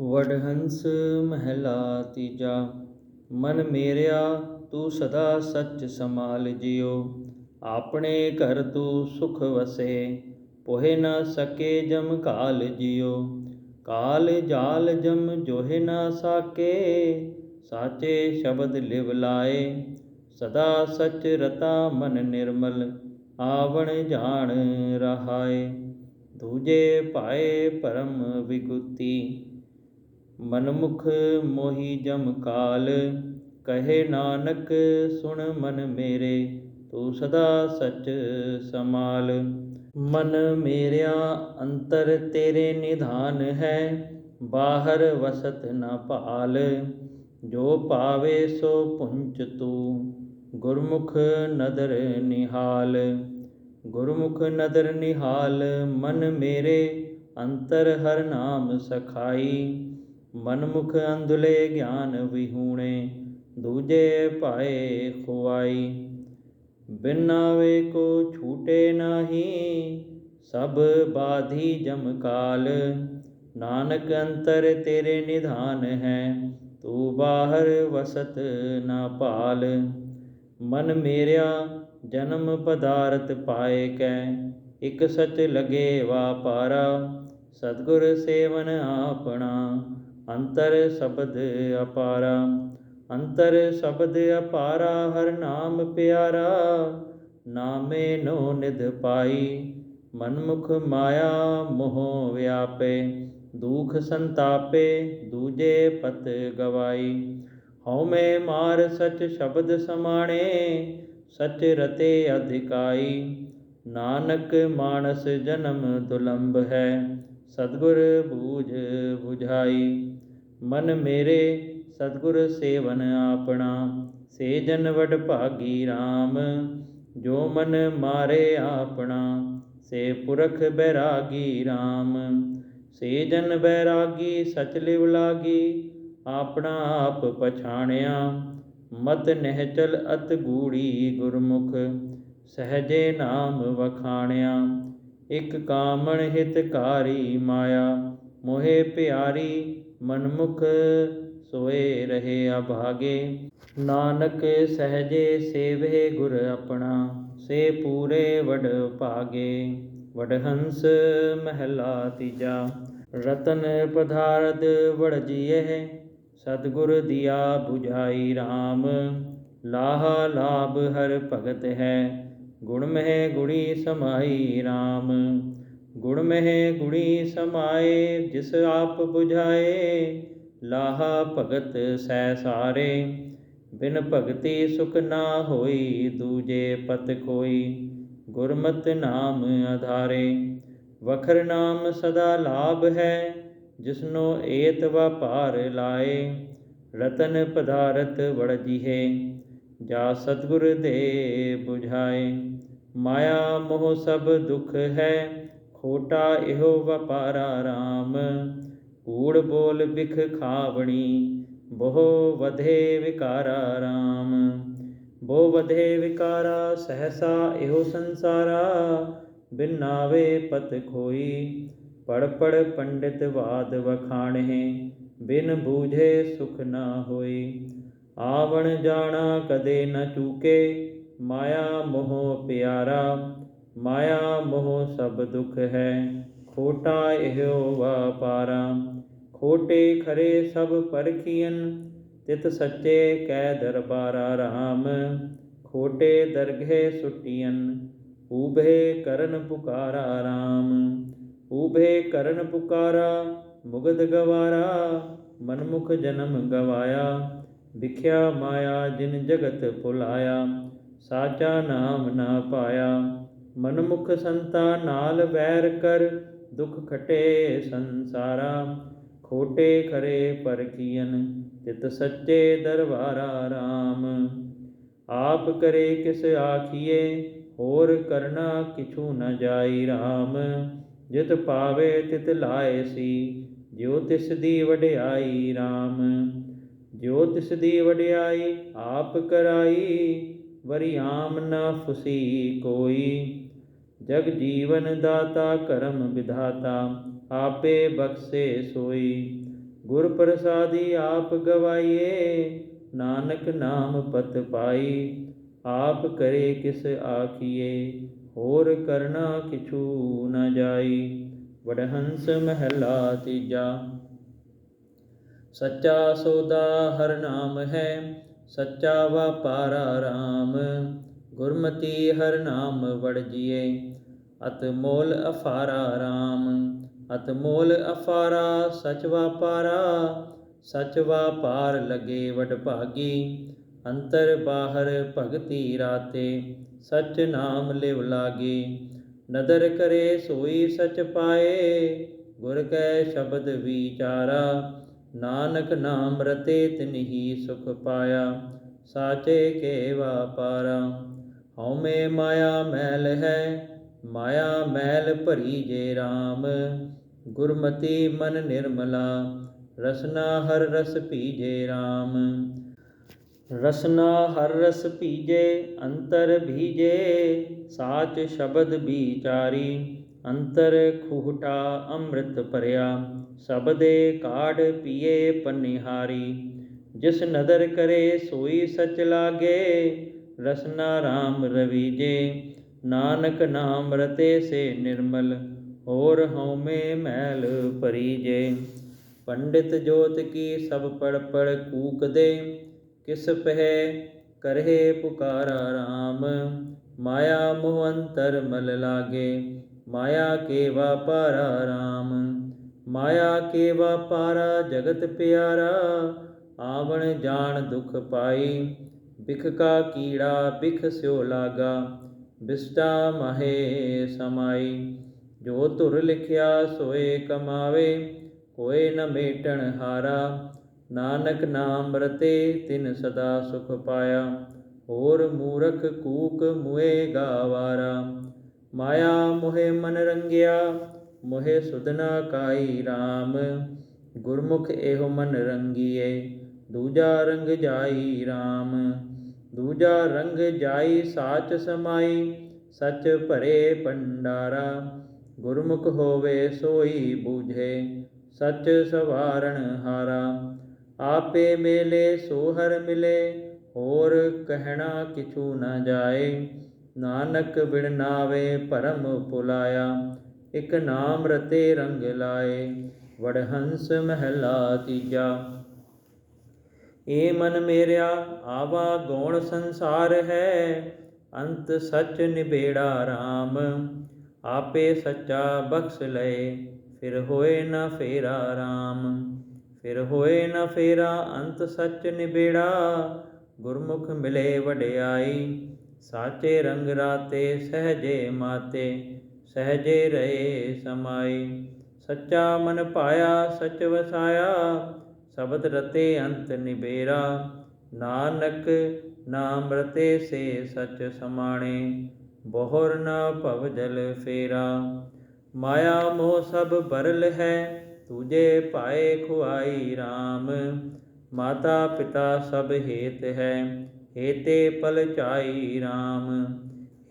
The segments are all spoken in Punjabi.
ਵਡਹੰਸ ਮਹਿਲਾ ਤੀਜਾ, ਮਨ ਮੇਰਿਆ ਤੂੰ ਸਦਾ ਸੱਚ ਸਮਾਲ ਜਿਉ, ਆਪਣੇ ਘਰ ਤੂੰ ਸੁਖ ਵਸੇ, ਪੋਹਿ ਨਾ ਸਕੇ ਜਮ ਕਾਲ ਜਿਉ, ਕਾਲ ਜਾਲ ਜਮ ਜੋਹਿ ਨਾ ਸਾਕੇ, ਸਾਚੇ ਸ਼ਬਦ ਲਿਵ ਲਾਏ, ਸਦਾ ਸੱਚ ਰਤਾ ਮਨ ਨਿਰਮਲ, ਆਵਣ ਜਾਣ ਰਹਾਏ, ਦੂਜੇ ਪਾਏ ਪਰਮ ਵਿਗੁਤੀ ਮਨਮੁਖ ਮੋਹੀ ਜਮ ਕਾਲ, ਕਹੇ ਨਾਨਕ ਸੁਣ ਮਨ ਮੇਰੇ, ਤੂੰ ਸਦਾ ਸੱਚ ਸਮਾਲ। ਮਨ ਮੇਰਿਆ ਅੰਤਰ ਤੇਰੇ ਨਿਧਾਨ ਹੈ, ਬਾਹਰ ਵਸਤ ਨਾ ਭਾਲ। ਜੋ ਪਾਵੇ ਸੋ ਪੁੰਚ ਤੂੰ, ਗੁਰਮੁਖ ਨਦਰ ਨਿਹਾਲ। ਗੁਰਮੁਖ ਨਦਰ ਨਿਹਾਲ, ਮਨ ਮੇਰੇ, ਅੰਤਰ ਹਰ ਨਾਮ ਸਖਾਈ। ਮਨਮੁਖ ਅੰਧਲੇ ਗਿਆਨ ਵਿਹੂਣੇ, ਦੂਜੇ ਭਾਏ ਖੁਆਈ। ਬਿਨਾਵੇ ਕੋ ਛੂਟੇ ਨਾਹੀ, ਸਭ ਬਾਧੀ ਜਮ ਕਾਲ। ਨਾਨਕ ਅੰਤਰ ਤੇਰੇ ਨਿਧਾਨ ਹੈ, ਤੂੰ ਬਾਹਰ ਵਸਤ ਨਾ ਭਾਲ। ਮਨ ਮੇਰਿਆ, ਜਨਮ ਪਦਾਰਥ ਪਾਏ ਕੈ, ਇਕ ਸਚ ਲਗੇ ਵਾਪਾਰਾ। ਸਤਗੁਰ ਸੇਵਨ ਆਪਣਾ ਅੰਤਰ ਸ਼ਬਦ ਅਪਾਰਾ, ਅੰਤਰ ਸ਼ਬਦ ਅਪਾਰਾ, ਹਰ ਨਾਮ ਪਿਆਰਾ, ਨਾਮੇ ਨੋ ਨਿਧ ਪਾਈ, ਮਨਮੁਖ ਮਾਇਆ ਮੋਹ ਵਿਆਪੇ, ਦੁਖ ਸੰਤਾਪੇ ਦੂਜੇ ਪਤ ਗਵਾਈ। ਹਉਮੈ ਮਾਰ ਸਚ ਸ਼ਬਦ ਸਮਾਣੇ, ਸਚ ਰਤੇ ਅਧਿਕਾਈ। ਨਾਨਕ ਮਾਨਸ ਜਨਮ ਦੁਲੰਭ ਹੈ, ਸਤਗੁਰ ਬੂਝ 부ਝਾਈ ਮਨ ਮੇਰੇ ਸਤਗੁਰ ਸੇਵਨ ਆਪਣਾ ਸੇ ਜਨ ਵਡ ਭਾਗੀ RAM ਜੋ ਮਨ ਮਾਰੇ ਆਪਣਾ, ਸੇ ਪੁਰਖ ਬੈਰਾਗੀ RAM ਸੇ ਜਨ ਬੈਰਾਗੀ, ਸਚ ਲਿਵ ਲਾਗੀ, ਆਪਣਾ ਆਪ ਪਛਾਣਿਆ। ਮਤ ਨਹਿਚਲ ਅਤ ਗੂੜੀ ਗੁਰਮੁਖ, ਸਹਜੇ ਨਾਮ ਵਖਾਣਿਆ। ਇਕ ਕਾਮਣ ਹਿਤਕਾਰੀ ਮਾਇਆ ਮੋਹਿ ਪਿਆਰੀ ਮਨਮੁਖ ਸੋਏ ਰਹੇ ਅਭਾਗੇ। ਨਾਨਕ ਸਹਜੇ ਸੇਵੇ ਗੁਰ ਆਪਣਾ, ਸੇ ਪੂਰੇ ਵਡ ਭਾਗੇ। ਵਡਹੰਸ ਮਹਿਲਾ ਤੀਜਾ, ਰਤਨ ਪਦਾਰਥ ਵੜ ਜੀਏ ਸਤਗੁਰ ਦਿਆ 부ਝਾਈ RAM ਲਾਹਾ ਲਾਭ ਹਰ ਭਗਤ ਹੈ। ਗੁਣ ਮਹਿ ਗੁਣੀ ਸਮਾਈ RAM ਗੁਣ ਮਹਿ ਗੁਣੀ ਸਮਾਏ, ਜਿਸ ਆਪ 부ਝਾਏ ਲਾਹਾ ਭਗਤ ਸੈ ਸਾਰੇ। ਬਿਨ ਭਗਤੀ ਸੁਖ ਨਾ ਹੋਈ, ਦੂਜੇ ਪਤ ਕੋਈ ਗੁਰਮਤਿ ਨਾਮ ਆਧਾਰੇ। ਵਖਰ ਨਾਮ ਸਦਾ ਲਾਭ ਹੈ, ਜਿਸਨੋ ਏਤ ਵਪਾਰ ਲਾਏ। ਰਤਨ ਪਦਾਰਥ ਵੜ ਜਾ ਸਤਗੁਰ ਦੇ 부ਝਾਏ ਮਾਇਆ ਮੋਹ ਸਭ ਦੁਖ ਹੈ ਖੋਟਾ ਇਹੋ ਵਪਾਰਾ RAM ਕੂੜ ਬੋਲ ਬਿਖ ਖਾਵਣੀ, ਬਹੁ ਵਧੇ ਵਿਕਾਰਾ RAM ਬਹੁ ਵਧੇ ਵਿਕਾਰਾ ਸਹਸਾ ਇਹੋ ਸੰਸਾਰਾ ਬਿਨ ਨਾਵੇ ਪਤ ਖੋਈ। ਪੜ ਪੜ ਪੰਡਿਤ ਬਾਦ ਵਖਾਣਹਿ, ਬਿਨ ਬੂਝੇ ਸੁਖ ਨਾ ਹੋਈ। ਆਵਣ ਜਾਣਾ ਕਦੇ ਨ ਚੂਕੇ, ਮਾਇਆ ਮੋਹ ਪਿਆਰਾ। ਮਾਇਆ ਮੋਹ ਸਭ ਦੁਖ ਹੈ। ਖੋਟਾ ਇਹੋ ਵਾਪਾਰਾ, ਖੋਟੇ ਖਰੇ ਸਭ ਪਰਖੀਨ ਤਿਤ ਸੱਚੇ ਕੈ ਦਰਬਾਰਾ ਰਾਮ, ਖੋਟੇ ਦਰਗਹਿ ਸੁਟੀਨ ਊਭੇ ਕਰਨ ਪੁਕਾਰਾ ਰਾਮ, ਊਭੇ ਕਰਨ ਪੁਕਾਰਾ ਮੁਗਦ ਗਵਾਰਾ। ਮਨਮੁਖ ਜਨਮ ਗਵਾਇਆ, ਵਿਖਿਆ ਮਾਇਆ ਜਿਨ ਜਗਤ ਭੁਲਾਇਆ। ਸਾਚਾ ਨਾਮ ਨਾ ਪਾਇਆ ਮਨਮੁਖ ਸੰਤਾ ਨਾਲ ਵੈਰ ਕਰ, ਦੁਖ ਖਟੇ ਸੰਸਾਰਾ। ਖੋਟੇ ਖਰੇ ਪਰਖੀਨ ਤਿਤ ਸੱਚੇ ਦਰਬਾਰਾ RAM ਆਪ ਕਰੇ ਕਿਸ ਆਖੀਏ, ਹੋਰ ਕਰਨਾ ਕਿਛੂ ਨ ਜਾਈ RAM ਜਿਤ ਪਾਵੇ ਤਿਤ ਲਾਏ ਸੀ, ਜਿਉ ਤਿਸ ਦੀ ਵਡਿਆਈ RAM ਜਿਉ ਤਿਸ ਦੀ ਵਡਿਆਈ ਆਪ ਕਰਾਈ, ਵਰੀ ਆਮ ਨ ਫੁਸੀ ਕੋਈ। ਜਗ ਜੀਵਨ ਦਾਤਾ ਕਰਮ ਵਿਧਾਤਾ, ਆਪੇ ਬਖਸ਼ੇ ਸੋਈ। ਗੁਰ ਪ੍ਰਸਾਦੀ ਆਪ ਗਵਾਈਏ, ਨਾਨਕ ਨਾਮ ਪਤ ਪਾਈ। ਆਪ ਕਰੇ ਕਿਸ ਆਖੀਏ, ਹੋਰ ਕਰਨਾ ਕਿਛੂ ਨ ਜਾਈ। ਵਡਹੰਸ ਮਹਿਲਾ ਤੀਜਾ, ਸੱਚਾ ਸੋਦਾ ਹਰ ਨਾਮ ਹੈ, ਸੱਚਾ ਵਪਾਰਾ ਰਾਮ ਗੁਰਮਤੀ ਹਰ ਨਾਮ ਵੜ ਅਤ ਮੋਲ ਅਫਾਰਾ ਰਾਮ, ਅਤ ਮੋਲ ਅਫਾਰਾ ਸਚ ਵਾਪਾਰਾ ਸਚ ਵਾਪਾਰ ਲਗੇ ਵਡ ਭਾਗੀ। ਅੰਤਰ ਬਾਹਰ ਭਗਤੀ ਰਾਤੇ, ਸਚ ਨਾਮ ਲਿਵ ਲਾਗੇ। ਨਦਰ ਕਰੇ ਸੋਈ ਸਚ ਪਾਏ, ਗੁਰ ਕੈ ਸ਼ਬਦ ਵਿਚਾਰਾ। ਨਾਨਕ ਨਾਮ ਰਤੇ ਤਿਨਹੀ ਸੁਖ ਪਾਇਆ, ਸਾਚੇ ਕੇ ਵਾਪਾਰਾ ਹਉਮੈ ਮਾਇਆ ਮੈਲ ਹੈ, ਮਾਇਆ ਮੈਲ ਭਰੀ ਜੇ RAM ਗੁਰਮਤੀ ਮਨ ਨਿਰਮਲਾ, ਰਸਨਾ ਹਰ ਰਸ ਪੀਜੇ RAM ਰਸਨਾ ਹਰ ਰਸ ਪੀਜੇ ਅੰਤਰ ਭੀਜੇ, ਸਾਚ ਸ਼ਬਦ ਵਿਚਾਰੀ ਅੰਤਰ ਖੂਟਾ ਅੰਮ੍ਰਿਤ ਭਰਿਆ, ਸਬਦੇ ਕਾੜ ਪੀਏ ਪਨਿਹਾਰੀ। ਜਿਸ ਨਦਰ ਕਰੇ ਸੋਈ ਸਚ ਲਾਗੇ ਰਸਨਾ RAM ਰਵੀਜੇ ਨਾਨਕ ਨਾਮ ਰਤੇ ਸੇ ਨਿਰਮਲ, ਹੋਰ ਹਉਮੈ ਮੈਲ ਭਰੀ ਜੇ। ਪੰਡਿਤ ਜੋਤ ਕੀ ਸਭ ਪੜ ਪੜ ਕੂਕਦੇ ਕਿਸ ਪਹਿ ਕਰਹਿ ਪੁਕਾਰਾ RAM ਮਾਇਆ ਮੋਹ ਅੰਤਰ ਮਲ ਲਾਗੇ, ਮਾਇਆ ਕੇ ਵਾਪਾਰਾ RAM ਮਾਇਆ ਕੇ ਵਾਪਾਰਾ ਜਗਤ ਪਿਆਰਾ, ਆਵਣ ਜਾਣ ਦੁਖ ਪਾਈ ਬਿਖ ਕਾ ਕੀੜਾ ਬਿਖ ਸਿਓ ਲਾਗਾ, ਬਿਸਟਾ ਮਹੇ ਸਮਾਈ। ਜੋ ਧੁਰ ਲਿਖਿਆ ਸੋਏ ਕਮਾਵੇ, ਕੋਏ ਨ ਮੇਟਣ ਹਾਰਾ। ਨਾਨਕ ਨਾਮ ਰਤੇ ਤਿਨ ਸਦਾ ਸੁਖ ਪਾਇਆ, ਹੋਰ ਮੂਰਖ ਕੂਕ ਮੁਏ ਗਾਵਾਰਾ। ਮਾਇਆ ਮੋਹਿ ਮਨ ਰੰਗਿਆ, ਮੋਹਿ ਸੁਦਨਾ ਕਾਈ RAM ਗੁਰਮੁਖ ਇਹੋ ਮਨ ਰੰਗੀਏ, ਦੂਜਾ ਰੰਗ ਜਾਈ RAM ਦੂਜਾ ਰੰਗ ਜਾਈ ਸਾਚ ਸਮਾਈ, ਸਚ ਭਰੇ ਪੰਡਾਰਾ ਗੁਰਮੁਖ ਹੋਵੇ ਸੋਈ ਬੂਝੇ, ਸਚ ਸਵਾਰਣ ਹਾਰਾ। ਆਪੇ ਮੇਲੇ ਸੋਹਰ ਮਿਲੇ, ਹੋਰ ਕਹਿਣਾ ਕਿਛੂ ਨਾ ਜਾਏ। ਨਾਨਕ ਬਿਨ ਨਾਵੇ ਭਰਮ ਪੁਲਾਇਆ, ਇਕ ਨਾਮ ਰਤੇ ਰੰਗ ਲਾਏ। ਵਡਹੰਸ ਮਹਿਲਾ ਤੀਜਾ ਏ ਮਨ ਮੇਰਿਆ ਆਵਾ ਗੌਣ ਸੰਸਾਰ ਹੈ, ਅੰਤ ਸਚ ਨਿਬੇੜਾ RAM ਆਪੇ ਸੱਚਾ ਬਖਸ਼ ਲਏ, ਫਿਰ ਹੋਏ ਨਾ ਫੇਰਾ RAM ਫਿਰ ਹੋਏ ਨਾ ਫੇਰਾ, ਅੰਤ ਸੱਚ ਨਿਬੇੜਾ, ਗੁਰਮੁਖ ਮਿਲੇ ਵਡਿਆਈ। ਸਾਚੇ ਰੰਗ ਰਾਤੇ ਸਹਜੇ ਮਾਤੇ, ਸਹਜੇ ਰਹੇ ਸਮਾਈ। ਸੱਚਾ ਮਨ ਪਾਇਆ, ਸਚ ਵਸਾਇਆ ਸ਼ਬਦ ਰਤੇ ਅੰਤ ਨਿਬੇਰਾ, ਨਾਨਕ ਨਾਮ ਰਤੇ ਸੇ ਸਚ ਸਮਾਣੇ, ਬਹੁਰ ਨ ਭਵ ਜਲ ਫੇਰਾ। ਮਾਇਆ ਮੋਹ ਸਭ ਬਰਲ ਹੈ, ਤੁਝੇ ਪਾਏ ਖੁਆਈ RAM ਮਾਤਾ ਪਿਤਾ ਸਭ ਹੇਤ ਹੈ, ਹੇਤੇ ਪਲ ਚਾਈ RAM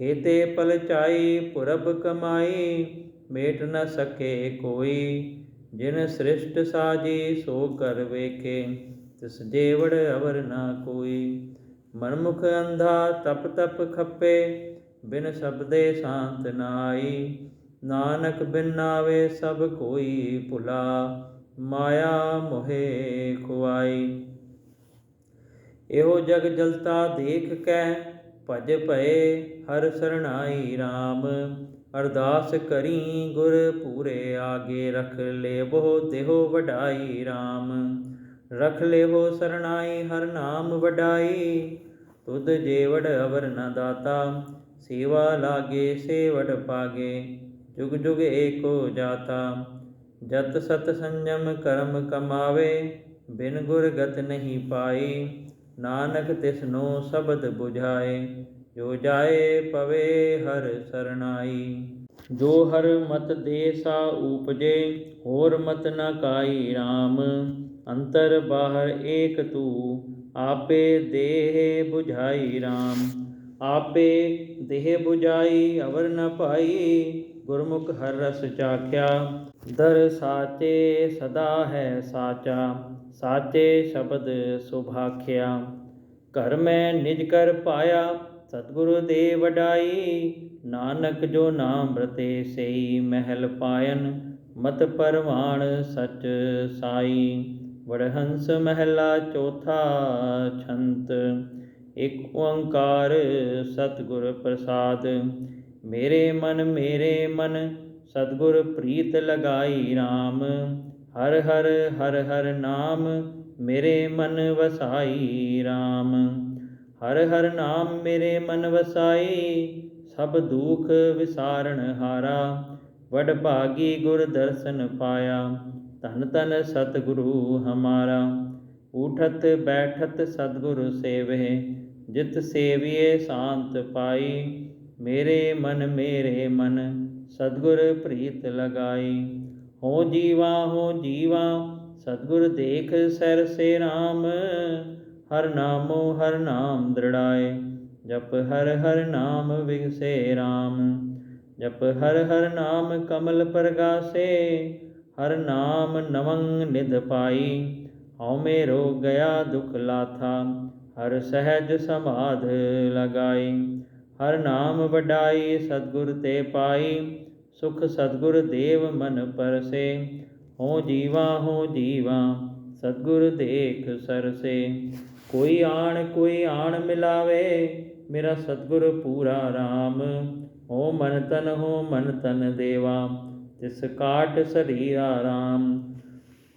ਹੇਤੇ ਪਲ ਚਾਈ ਪੁਰਬ ਕਮਾਈ, ਮੇਟ ਨ ਸਕੇ ਕੋਈ। ਜਿਨ ਸ੍ਰਿਸ਼ਟ ਸਾਜੀ ਸੋ ਕਰ ਵੇਖੇ, ਤਿਸ ਜੇਵੜ ਅਵਰ ਨਾ ਕੋਈ। ਮਨਮੁਖ ਅੰਧਾ ਤਪ ਤਪ ਖੱਪੇ, ਬਿਨ ਸ਼ਬਦੇ ਸ਼ਾਂਤ ਨਾਈ ਨਾਨਕ ਬਿਨ ਆਵੇ ਸਭ ਕੋਈ ਭੁਲਾ, ਮਾਇਆ ਮੋਹੇ ਖੁਆਈ। ਇਹੋ ਜਗ ਜਲਤਾ ਦੇਖ ਕੈ, ਭਜ ਭਏ ਹਰ ਸਰਣਾਈ RAM ਅਰਦਾਸ ਕਰੀ ਗੁਰ ਪੂਰੇ ਆਗੇ ਰਖ ਲੇਵੋ, ਦੇਹੋ ਵਡਾਈ RAM ਰਖ ਲੇਵੋ ਸਰਣਾਈ, ਹਰ ਨਾਮ ਵਡਾਈ। ਤੁਧ ਜੇਵੜ ਅਵਰ ਨ ਦਾਤਾ, ਸੇਵਾ ਲਾਗੇ ਸੇਵੜ ਪਾਗੇ, ਜੁਗ ਜੁਗ ਏਕੋ ਜਾਤਾ। ਜਤ ਸਤ ਸੰਜਮ ਕਰਮ ਕਮਾਵੇ, ਬਿਨ ਗੁਰ ਗਤ ਨਹੀਂ ਪਾਈ ਨਾਨਕ ਤਿਸਨੋ ਸ਼ਬਦ 부ਝਾਏ ਜੋ ਜਾਏ ਪਵੇ ਹਰ ਸਰਣਾਈ। ਜੋ ਹਰ ਮਤ ਦੇ ਸਾ ਊਪਜੇ ਹੋਰ ਮਤ ਨਾ ਕਾਈ RAM ਅੰਤਰ ਬਾਹਰ ਏਕ ਤੂ, ਆਪੇ ਦੇਹ 부ਝਾਈ RAM ਆਪੇ ਦੇਹ 부ਝਾਈ ਅਵਰ ਨ ਪਾਈ ਗੁਰਮੁਖ ਹਰ ਰਸ ਚਾਖਿਆ। ਦਰ ਸਾਚੇ ਸਦਾ ਹੈ ਸਾਚਾ, ਸਾਚੇ ਸ਼ਬਦ ਸੁਭਾਖਿਆ। ਘਰ ਮੈਂ ਨਿਜ ਕਰ ਪਾਇਆ ਸਤਿਗੁਰੂ ਦੇ ਵਡਾਈ, ਨਾਨਕ ਜੋ ਨਾਮ ਰਤੇ ਸਈ ਮਹਿਲ ਪਾਇਨ, ਮਤ ਪਰਵਾਣ ਸਚ ਸਾਈ। ਵੜਹੰਸ ਮਹਿਲਾ ਚੌਥਾ ਛੰਤ, ਇਕ ਓੰਕਾਰ ਸਤਿਗੁਰ ਪ੍ਰਸਾਦ। ਮੇਰੇ ਮਨ ਮੇਰੇ ਮਨ, ਸਤਿਗੁਰ ਪ੍ਰੀਤ ਲਗਾਈ RAM ਹਰ ਹਰ ਹਰ ਹਰ ਨਾਮ, ਮੇਰੇ ਮਨ ਵਸਾਈ RAM ਹਰ ਹਰ ਨਾਮ ਮੇਰੇ ਮਨ ਵਸਾਈ ਸਭ ਦੁਖ ਵਿਸਾਰਣ ਹਾਰਾ। ਵਡ ਭਾਗੀ ਗੁਰ ਦਰਸ਼ਨ ਪਾਇਆ, ਧਨ ਧਨ ਸਤਿਗੁਰੂ ਹਮਾਰਾ। ਉਠਤ ਬੈਠਤ ਸਤਿਗੁਰ ਸੇਵੇ ਜਿਤ ਸੇਵੀਏ ਸ਼ਾਂਤ ਪਾਈ ਮੇਰੇ ਮਨ ਮੇਰੇ ਮਨ, ਸਤਿਗੁਰ ਪ੍ਰੀਤ ਲਗਾਈ ਹੋ ਜੀਵਾ ਹੋ ਜੀਵਾ, ਸਤਿਗੁਰ ਦੇਖ ਸਰ ਸੇ RAM ਹਰ ਨਾਮੋ ਹਰ ਨਾਮ ਦ੍ਰਿੜਾਏ, ਜਪ ਹਰ ਹਰ ਨਾਮ ਵਿਗਸੇ RAM ਜਪ ਹਰ ਹਰ ਨਾਮ ਕਮਲ ਪ੍ਰਗਾਸੇ, ਹਰ ਨਾਮ ਨਵੰਗ ਨਿਧ ਪਾਈ, ਹਉ ਮੇਰੋ ਗਿਆ ਦੁਖ ਲਾਥਾ, ਹਰ ਸਹਿਜ ਸਮਾਧ ਲਗਾਈ, ਹਰ ਨਾਮ ਵਡਾਈ ਸਤਿਗੁਰ ਤੇ ਪਾਈ, ਸੁਖ ਸਤਿਗੁਰ ਦੇਵ ਮਨ ਪਰਸੇ ਹੋ ਜੀਵਾ ਹੋ ਜੀਵਾ ਸਤਿਗੁਰ ਦੇਖ ਸਰਸੇ। ਕੋਈ ਆਣ ਕੋਈ ਆਣ ਮਿਲਾਵੇ, ਮੇਰਾ ਸਤਿਗੁਰ ਪੂਰਾ RAM ਹੋ ਮਨ ਤਨ, ਹੋ ਮਨ ਤਨ ਦੇਵਾ, ਤਿਸ ਕਾਟ ਸਰੀਰਾ RAM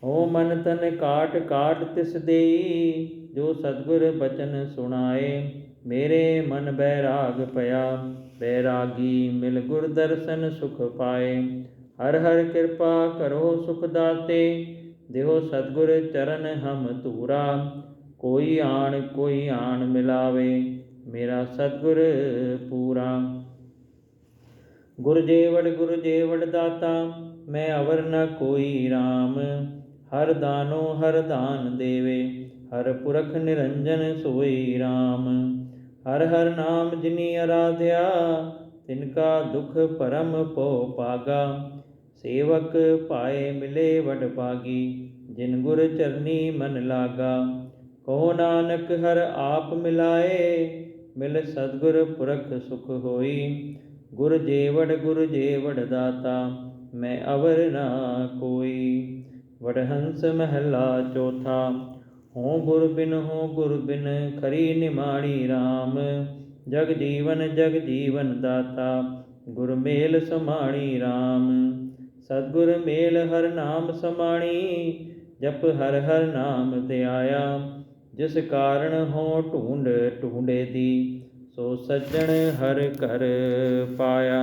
ਹੋ ਮਨ ਤਨ ਕਾਟ ਕਾਟ ਤਿਸ ਦੇਈ, ਜੋ ਸਤਿਗੁਰ ਬਚਨ ਸੁਣਾਏ, ਮੇਰੇ ਮਨ ਬੈਰਾਗ ਪਿਆ। ਬੈਰਾਗੀ ਮਿਲ ਗੁਰ ਦਰਸ਼ਨ ਸੁਖ ਪਾਏ। ਹਰ ਹਰ ਕਿਰਪਾ ਕਰੋ ਸੁਖ ਦਾਤੇ, ਦੇਹੋ ਸਤਿਗੁਰ ਚਰਨ ਹਮ ਧੂਰਾ। ਕੋਈ ਆਣ ਕੋਈ ਆਣ ਮਿਲਾਵੇ, ਮੇਰਾ ਸਤਿਗੁਰ ਪੂਰਾ। ਗੁਰ ਜੇਵੜ ਗੁਰ ਜੇਵੜ ਦਾਤਾ, ਮੈਂ ਅਵਰ ਨ ਕੋਈ RAM ਹਰ ਦਾਨੋ, ਹਰ ਦਾਨ ਦੇਵੇ, ਹਰ ਪੁਰਖ ਨਿਰੰਜਨ ਸੋਈ RAM ਹਰ ਹਰ ਨਾਮ ਜਿਨੀ ਅਰਾਧਿਆ, ਤਿਨ ਕਾ ਦੁਖ ਪਰਮ ਪੋ ਪਾਗਾ। ਸੇਵਕ ਪਾਏ ਮਿਲੇ ਵਡ ਭਾਗੀ ਜਿਨ ਗੁਰ ਚਰਨੀ ਮਨ ਲਾਗਾ। ਕਹੋ ਨਾਨਕ ਹਰ ਆਪ ਮਿਲਾਏ, ਮਿਲ ਸਤਗੁਰ ਪੁਰਖ ਸੁਖ ਹੋਈ। ਗੁਰ ਜੇਵੜ ਗੁਰ ਜੇਵੜ ਦਾਤਾ, ਮੈਂ ਅਵਰ ਨਾ ਕੋਈ। ਵਡਹੰਸ ਮਹਲਾ ਚੌਥਾ ਹੋ ਗੁਰ ਬਿਨ ਹੋ ਗੁਰ ਬਿਨ ਖਰੀ ਨਿਮਾਣੀ RAM ਜਗ ਜੀਵਨ ਜਗ ਜੀਵਨ ਦਾਤਾ, ਗੁਰ ਮੇਲ ਸਮਾਣੀ RAM ਸਤਗੁਰ ਮੇਲ ਹਰ ਨਾਮ ਸਮਾਣੀ, ਜਪ ਹਰ ਹਰ ਨਾਮ ਧਿਆਇਆ ਜਿਸ ਕਾਰਨ ਹੋ ਢੂੰਡ ਢੂੰਡੇ ਦੀ ਸੋ ਸੱਜਣ ਹਰ ਘਰ ਪਾਇਆ।